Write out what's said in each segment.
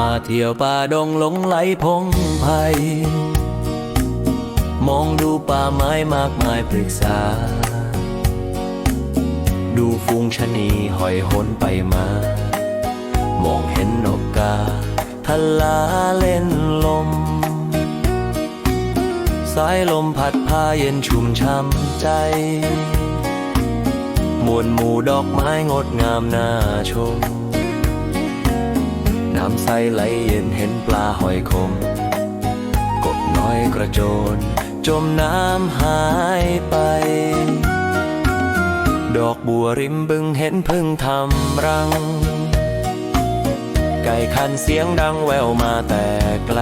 มาเที่ยวป่าดงหลงไหลพงไพมองดูป่าไม้มากมายปรึกษา ดูฟูงชะนีหอยหนไปมา มองเห็นนกกาทะลาเล่นลม สายลมพัดพาเย็นชุ่มช่ำใจ มวลหมู่ดอกไม้งดงามน่าชม ไหลเย็นเห็นปลาหอยคมกบน้อยกระโจน จมน้ำหายไป ดอกบัวริมบึงเห็นพึ่งทำรัง ไก่คันเสียงดังแววมาแต่ไกล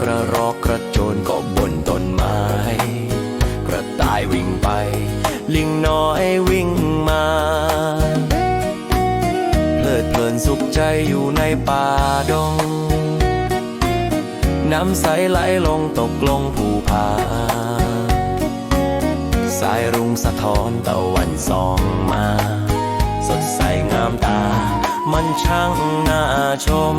กระรอกกระจ ป่าดง น้ำใสไหลลงตกลงภูผา สายรุ้งสะท้อนตะวันส่องมา สดใสงามตา มันช่างน่าชม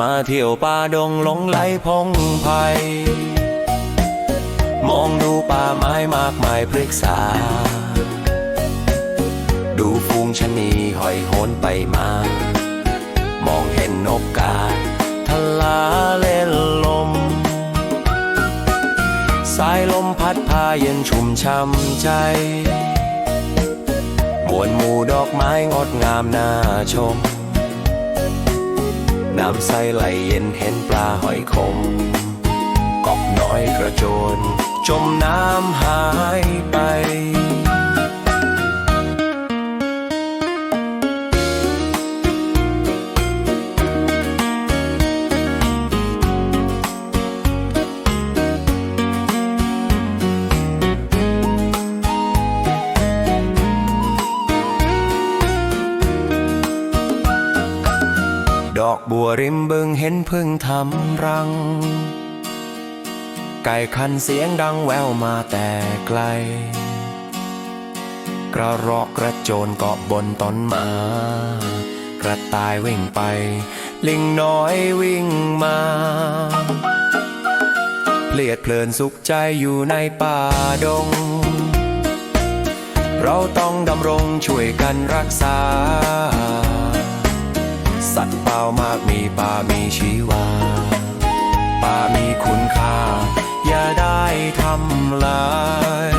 มาเที่ยวป่าดงหลงไหลพงไพรมองดูป่าไม้มากมายพฤกษา ดูฟูงชนีหอยโหนไปมา มองเห็นนกกาทะลาเล่นลม สายลมพัดพาเย็นชุ่มช่ำใจมวลหมู่ดอกไม้งดงามน่าชม น้ำใสไหลเย็นเห็นปลาหอยคมกบน้อยกระโจน จมน้ำหายไป อกบัวริมบึงเห็นพึ่งทำรัง ไก่คันเสียงดังแววมาแต่ไกล กระรอกกระโจนเกาะบนต้นไมากระต่ายวิ่งไป ลิงน้อยวิ่งมาเพลียดเพลินสุขใจอยู่ในป่าดง เราต้องดำรงช่วยกันรักษา สัตว์เปล่ามากมีป่ามีชีวาป่ามีคุณค่า อย่าได้ทำลาย